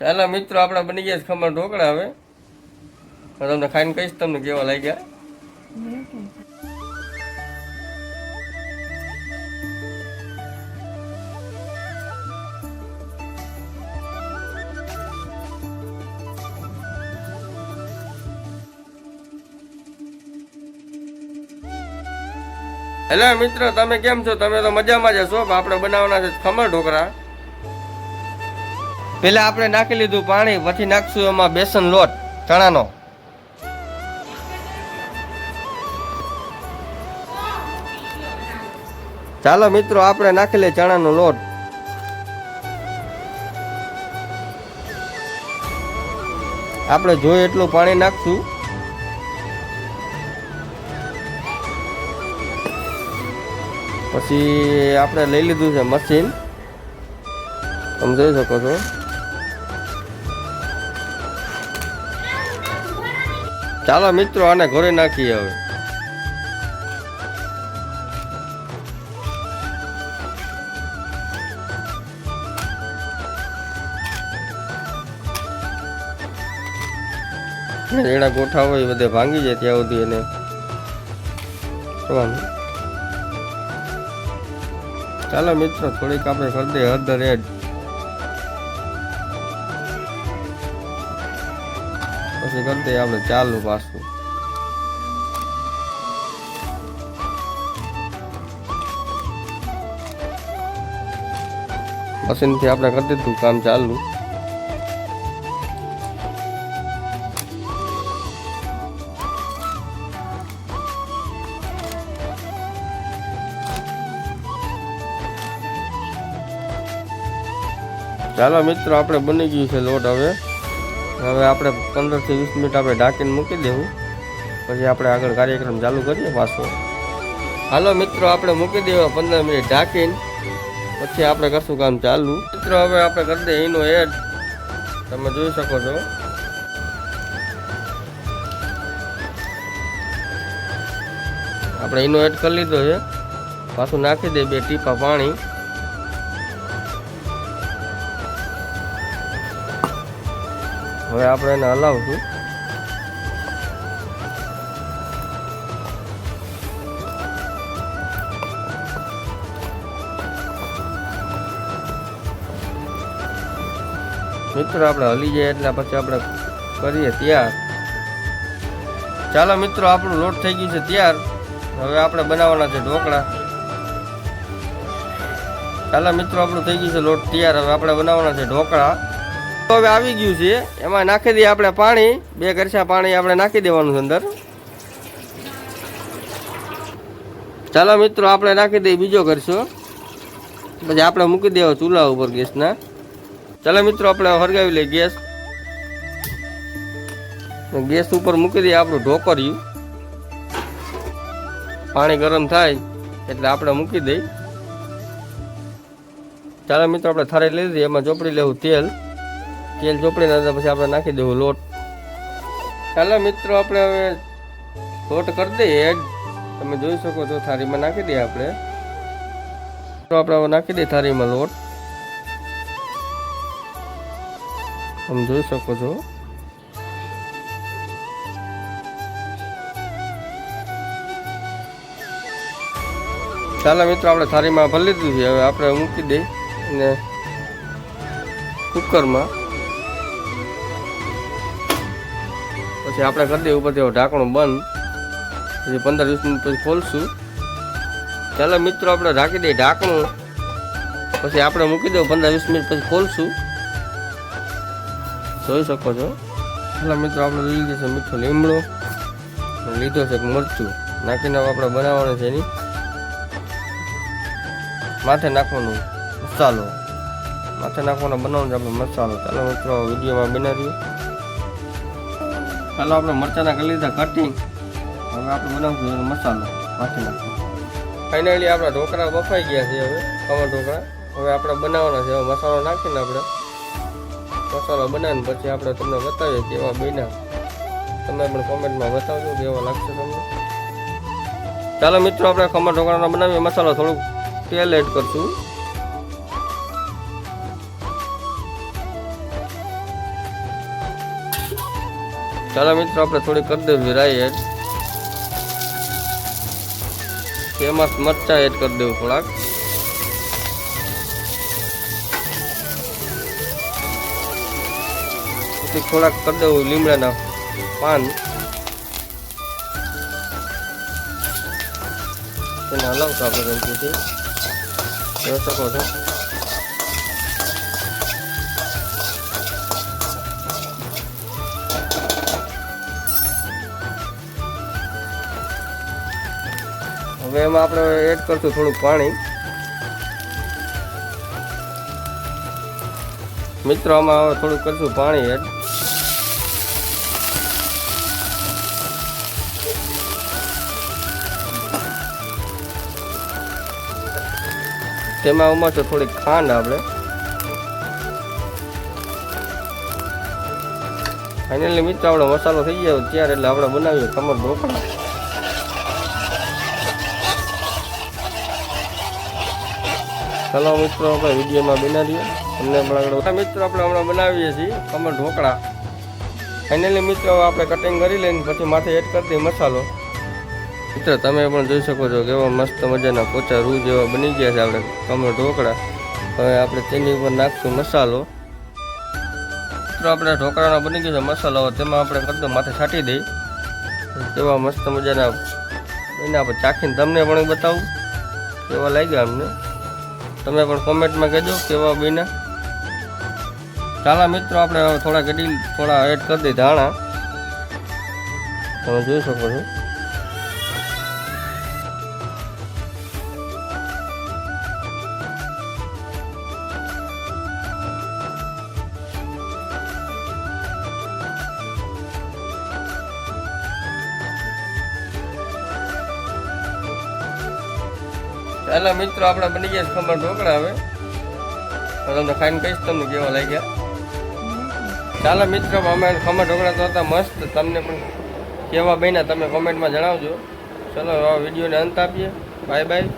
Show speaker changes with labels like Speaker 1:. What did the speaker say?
Speaker 1: ચાલો મિત્રો, આપણા બની ગયા છે ખમણ ઢોકળા હવે. હું તમને ખાઈને કહીશ તમને કેવા લાગ્યા. હેલો મિત્રો, તમે કેમ છો? તમે તો મજામાં જ હશો. આપણે બનાવવાના છે ખમણ ઢોકળા. પેલા આપણે નાખી લીધું પાણી, પછી નાખશું એમાં બેસન લોટ, ચણાનો. ચાલો મિત્રો, આપણે નાખી લે ચણાનો લોટ. આપણે જોઈએ એટલું પાણી નાખશું. પછી આપણે લઈ લીધું છે મશીન. તમે જોઈ શકો છો. ચાલો મિત્રો, આને ઘરે નાખીએ હવે. એના ગોઠા હોય બધે ભાંગી જાય ત્યાં સુધી એને. ચાલો મિત્રો, થોડીક આપણે કરી દઈએ હળદર એડ. પછી કરી દઈએ આપણે ચાલુ પાછું. મશીનથી આપણે કરી દીધું કામ ચાલુ ચાલો મિત્રો, આપણે બની ગયું છે લોટ હવે. હવે આપણે પંદરથી વીસ મિનિટ આપણે ઢાંકીને મૂકી દેવું. પછી આપણે આગળ કાર્યક્રમ ચાલુ કરીએ પાછો. હાલો મિત્રો, આપણે મૂકી દેવા પંદર મિનિટ ઢાંકીને. પછી આપણે કરશું કામ ચાલુ. મિત્રો, હવે આપણે કરી દઈએ એનો એડ. તમે જોઈ શકો છો. આપણે એનો એડ કરી લીધો છે. પાછું નાખી દઈએ બે ટીપા પાણી. હવે આપણે એને હલાવશું. મિત્રો, આપણે હલી જાય એટલે પછી આપણે કરીએ તૈયાર. ચાલો મિત્રો, આપણું લોટ થઈ ગયું છે તૈયાર. હવે આપણે બનાવવાના છે ઢોકળા. ચાલો મિત્રો, આપણું થઈ ગયું છે લોટ તૈયાર. હવે આપણે બનાવવાના છે ઢોકળા. તો હવે આવી ગયું છે. એમાં નાખી દઈએ આપણે પાણી. બે કરશા પાણી આપણે નાખી દેવાનું છે અંદર. ચાલો મિત્રો, આપણે નાખી દઈએ બીજો કરશો પછી આપણે મૂકી દેવો ચૂલા ઉપર ગેસના. ચાલો મિત્રો, આપણે હરગાવી લઈએ ગેસ. ગેસ ઉપર મૂકી દઈએ આપણું ઢોકર્યું. પાણી ગરમ થાય એટલે આપણે મૂકી દઈ ચાલો મિત્રો, આપણે થાળી લઈ દઈએ એમાં ચોપડી લેવું તેલ. તેલ ચોપડીને અંદર પછી આપણે નાખી દેવું લોટ. ચાલો મિત્રો, આપણે હવે લોટ કરી દઈએ. તમે જોઈ શકો છો, થાળીમાં નાખી દઈએ આપણે. તો આપણે હવે નાખી દઈએ થાળીમાં લોટ. તમે જોઈ શકો છો. ચાલો મિત્રો, આપણે થાળીમાં ભરી લીધું છે. હવે આપણે મૂકી દઈએ અને કુકરમાં પછી આપણે કરી દઈએ, ઉપરથી ઢાંકણું બંધ. પછી પંદર વીસ મિનિટ પછી ખોલશું. ચાલો મિત્રો, આપણે ઢાંકી દઈએ ઢાંકણું. પછી આપણે મૂકી દઉં, પંદર વીસ મિનિટ પછી ખોલશું. જોઈ શકો છો. ચાલો મિત્રો, આપણે લઈ લીધું છે મીઠો લીમડો. લીધો છે મરચું. નાખીને આપણે બનાવવાનું છે એની. માથે નાખવાનું મસાલો. માથે નાખવાનો બનાવવાનું છે આપણે મસાલો. ચાલો મિત્રો, વિડીયોમાં બનાવીએ ચાલો આપણે મરચાના કરી લીધા કટિંગ હવે આપણે બનાવશું મસાલો માથે નાખવાનો ફાઇનલી આપણા ઢોકળા બફાઈ ગયા છે હવે કમર ઢોકળા. હવે આપણે બનાવવાના છે હવે મસાલો નાખીને આપણે મસાલો બનાવીને પછી આપણે તમને બતાવીએ કેવા બન્યા. તમે પણ કોમેન્ટમાં બતાવજો કેવા લાગશે તમને. ચાલો મિત્રો, આપણે ખમણ ઢોકળાનો બનાવીએ મસાલો થોડુંક તેલ એડ કરશું. ચાલો મિત્રો, આપણે થોડી કરી દેવી રાઈ એડ તેમાં મરચા એડ કરી દેવું થોડાક. પછી થોડાક કરી દેવું લીમડાના પાન. તેને હલાવતો આપણે ગમતીથી જોઈ શકો છો. હવે એમાં આપણે એડ કરશું થોડુંક પાણી. મિત્રો, આમાં હવે થોડુંક કરશું પાણી એડ. તેમાં ઉમારશું થોડીક ખાંડ આપણે. ફાઇનલી મિત્રો, આપણો મસાલો થઈ ગયો. ત્યારે એટલે આપણે બનાવીએ ખમણ ઢોકળા. ચાલો મિત્રો, આપણે વિડીયોમાં બનાવીએ. તમને પણ આગળ મિત્રો, આપણે હમણાં બનાવીએ છીએ કમર ઢોકળા. ફાઇનલી મિત્રો આપણે કટિંગ કરી લઈને પછી માથે એડ કરી દઈએ મસાલો. મિત્રો, તમે પણ જોઈ શકો છો કેવા મસ્ત મજાના પોચા રૂ જેવા બની ગયા છે આપણે કમર ઢોકળા. હવે આપણે તેની ઉપર નાખશું મસાલો. મિત્રો, આપણે ઢોકળાનો બની ગયો છે મસાલો. તેમાં આપણે કરતો માથે છાંટી દઈ એવા મસ્ત મજાના એના પર ચાખીને તમને પણ બતાવું. કેવા લાગ્યા અમને? તમે પણ કોમેન્ટમાં કહેજો કેવા બન્યા ચાલા મિત્રો, આપણે થોડા ગડી થોડા એડ કરી દઈએ ધાણા. તમે જોઈ શકો છો. ચાલો મિત્રો, આપણે બની ગયા ખમણ ઢોકળા હવે. તમને ખાઈને કહીશ તમને કેવા લાગ્યા. ચાલો મિત્રો, અમે ખમણ ઢોકળા તો હતા મસ્ત. તમને પણ કેવા બન્યા તમે કોમેન્ટમાં જણાવજો. ચલો હવે વિડીયોને અંત આપીએ. Bye bye